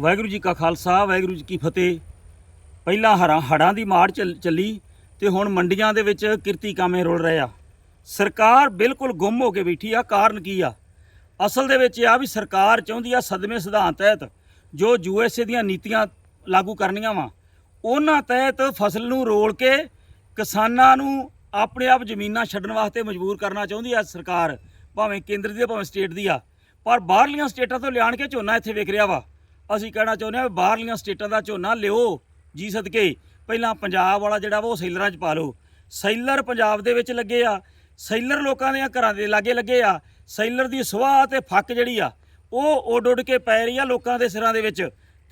ਵਾਹਿਗੁਰੂ ਜੀ ਕਾ ਖਾਲਸਾ, ਵਾਹਿਗੁਰੂ ਜੀ ਕੀ ਫਤਿਹ। ਪਹਿਲਾਂ ਹੜ੍ਹਾਂ ਹੜਾਂ ਦੀ ਮਾਰ ਚੱਲ- ਚੱਲੀ ਤੇ ਹੁਣ ਮੰਡੀਆਂ ਦੇ ਵਿੱਚ ਕਿਰਤੀ ਕਾਮੇ ਰੁਲ ਰਹੇ ਆ। ਸਰਕਾਰ ਬਿਲਕੁਲ ਗੁੰਮ ਹੋ ਕੇ ਬੈਠੀ ਆ, ਕਾਰਨ ਕੀ ਆ? ਅਸਲ ਦੇ ਵਿੱਚ ਆ ਵੀ ਸਰਕਾਰ ਚਾਹੁੰਦੀ ਆ ਸਦਮੇ ਸਿਧਾਂਤ ਤਹਿਤ ਜੋ ਯੂਐਸਏ ਦੀਆਂ ਨੀਤੀਆਂ ਲਾਗੂ ਕਰਨੀਆਂ ਵਾ, ਉਹਨਾਂ ਤਹਿਤ ਫਸਲ ਨੂੰ ਰੋਲ ਕੇ ਕਿਸਾਨਾਂ ਨੂੰ ਆਪਣੇ ਆਪ ਜ਼ਮੀਨਾਂ ਛੱਡਣ ਵਾਸਤੇ ਮਜਬੂਰ ਕਰਨਾ ਚਾਹੁੰਦੀ ਆ ਸਰਕਾਰ, ਭਾਵੇਂ ਕੇਂਦਰ ਦੀ ਆ, ਭਾਵੇਂ ਸਟੇਟ ਦੀ ਆ। ਪਰ ਬਾਹਰਲੀਆਂ ਸਟੇਟਾਂ ਤੋਂ ਲਿਆਣ ਕੇ ਝੋਨਾ ਇੱਥੇ ਵਿਕ ਰਿਹਾ ਵਾ। ਅਸੀਂ ਕਹਿਣਾ ਚਾਹੁੰਦੇ ਆ ਬਾਹਰਲੀਆਂ ਸਟੇਟਾਂ ਦਾ ਝੋਨਾ ਲਿਓ ਜੀ ਸਦਕੇ। ਪਹਿਲਾਂ ਪੰਜਾਬ ਵਾਲਾ ਜਿਹੜਾ ਵਾ ਉਹ ਸੈਲਰਾਂ 'ਚ ਪਾ ਲਓ। ਸੈਲਰ ਪੰਜਾਬ ਦੇ ਵਿੱਚ ਲੱਗੇ ਆ। ਸੈਲਰ ਲੋਕਾਂ ਦੇ ਘਰਾਂ ਦੇ ਲਾਗੇ ਲੱਗੇ ਆ। ਸੈਲਰ ਦੀ ਸੁਆਹ ਤੇ ਫੱਕ ਜਿਹੜੀ ਆ, ਉਹ ਉੱਡ ਉੱਡ ਕੇ ਪੈ ਰਹੀ ਆ ਲੋਕਾਂ ਦੇ ਸਿਰਾਂ ਦੇ ਵਿੱਚ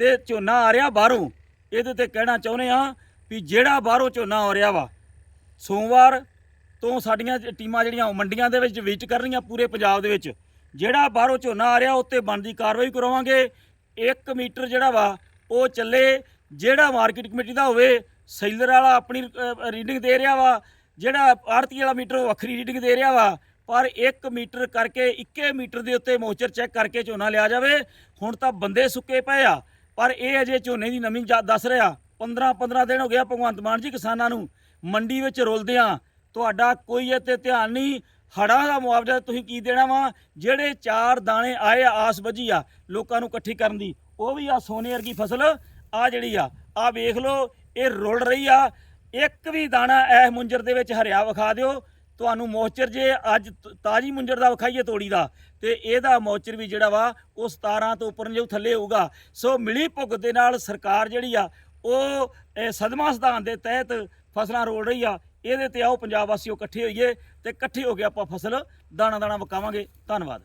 ਤੇ ਝੋਨਾ ਆ ਰਿਹਾ ਬਾਹਰੋਂ। ਇਹਦੇ ਤੇ ਕਹਿਣਾ ਚਾਹੁੰਦੇ ਆ ਵੀ ਜਿਹੜਾ ਬਾਹਰੋਂ ਝੋਨਾ ਆ ਰਿਹਾ ਵਾ, ਸੋਮਵਾਰ ਤੋਂ ਸਾਡੀਆਂ ਟੀਮਾਂ ਜਿਹੜੀਆਂ ਉਹ ਮੰਡੀਆਂ ਦੇ ਵਿੱਚ ਵਿਜ਼ਿਟ ਕਰ ਰਹੀਆਂ ਪੂਰੇ ਪੰਜਾਬ ਦੇ ਵਿੱਚ। ਜਿਹੜਾ ਬਾਹਰੋਂ ਝੋਨਾ ਆ ਰਿਹਾ, ਉੱਤੇ ਬਣਦੀ ਕਾਰਵਾਈ ਕਰਾਵਾਂਗੇ। 1 ਮੀਟਰ ਜਿਹੜਾ ਵਾ, ਉਹ ਚੱਲੇ, ਜਿਹੜਾ ਮਾਰਕੀਟ ਕਮੇਟੀ ਦਾ ਹੋਵੇ, ਸੈਲਰ ਵਾਲਾ ਆਪਣੀ ਰੀਡਿੰਗ ਦੇ ਰਿਹਾ ਵਾ, ਜਿਹੜਾ ਆੜਤੀ ਵਾਲਾ ਮੀਟਰ, ਉਹ ਵੱਖਰੀ ਰੀਡਿੰਗ ਦੇ ਰਿਹਾ ਵਾ, ਪਰ 1 ਮੀਟਰ ਕਰਕੇ 21 ਮੀਟਰ ਦੇ ਉੱਤੇ ਮੋਚਰ ਚੈੱਕ ਕਰਕੇ ਝੋਨਾ ਲਿਆ ਜਾਵੇ, ਹੁਣ ਤਾਂ ਬੰਦੇ ਸੁੱਕੇ ਪਏ ਆ, ਪਰ ਇਹ ਅਜੇ ਝੋਨੇ ਦੀ ਨਵੀਂ ਜਾ- ਦੱਸ ਰਿਹਾ 15 15 ਦਿਨ ਹੋ ਗਿਆ ਭਗਵੰਤ ਮਾਨ ਜੀ ਕਿਸਾਨਾਂ ਨੂੰ, ਮੰਡੀ ਵਿੱਚ ਰੁਲਦਿਆਂ ਤੁਹਾਡਾ ਕੋਈ ਇੱਥੇ ਧਿਆਨ ਨਹੀਂ ਹੜਾਂ ਦਾ ਮੁਆਵਜ਼ਾ ਤੁਸੀਂ ਕੀ ਦੇਣਾ ਵਾ? ਜਿਹੜੇ ਚਾਰ ਦਾਣੇ ਆਏ ਆ, ਆਸ ਬੱਝੀ ਆ ਲੋਕਾਂ ਨੂੰ ਇਕੱਠੀ ਕਰਨ ਦੀ, ਉਹ ਵੀ ਆ ਸੋਨੇ ਵਰਗੀ ਫਸਲ, ਆ ਜਿਹੜੀ ਆ ਆ ਵੇਖ ਲਓ, ਇਹ ਰੁਲ ਰਹੀ ਆ, ਇੱਕ ਵੀ ਦਾਣਾ ਐਸ ਮੁੰਜਰ ਦੇ ਵਿੱਚ ਹਰਿਆ ਵਿਖਾ ਦਿਓ। ਤੁਹਾਨੂੰ ਮੋਚਰ ਜੇ ਅੱਜ ਤਾਜੀ ਮੁੰਜਰ ਦਾ ਵਿਖਾਈਏ ਤੋੜੀ ਦਾ, ਤੇ ਇਹਦਾ ਮੋਚਰ ਵੀ ਜਿਹੜਾ ਵਾ, ਉਹ 17 ਤੋਂ ਉੱਪਰ ਜੋ ਥੱਲੇ ਹੋਊਗਾ। ਸੋ ਮਿਲੀ ਭੁਗਤ ਦੇ ਨਾਲ ਸਰਕਾਰ ਜਿਹੜੀ ਆ, ਉਹ ਸਦਮਾ ਸਿਧਾਂਤ ਦੇ ਤਹਿਤ ਫਸਲਾਂ ਰੋਲ ਰਹੀ ਆ ਇਹਦੇ ਤੇ ਆਓ, ਪੰਜਾਬ ਵਾਸੀਓ ਇਕੱਠੇ ਹੋਈਏ ਤੇ ਇਕੱਠੇ ਹੋ ਕੇ ਆਪਾਂ ਫਸਲ ਦਾਣਾ ਦਾਣਾ ਵਕਾਵਾਂਗੇ। ਧੰਨਵਾਦ।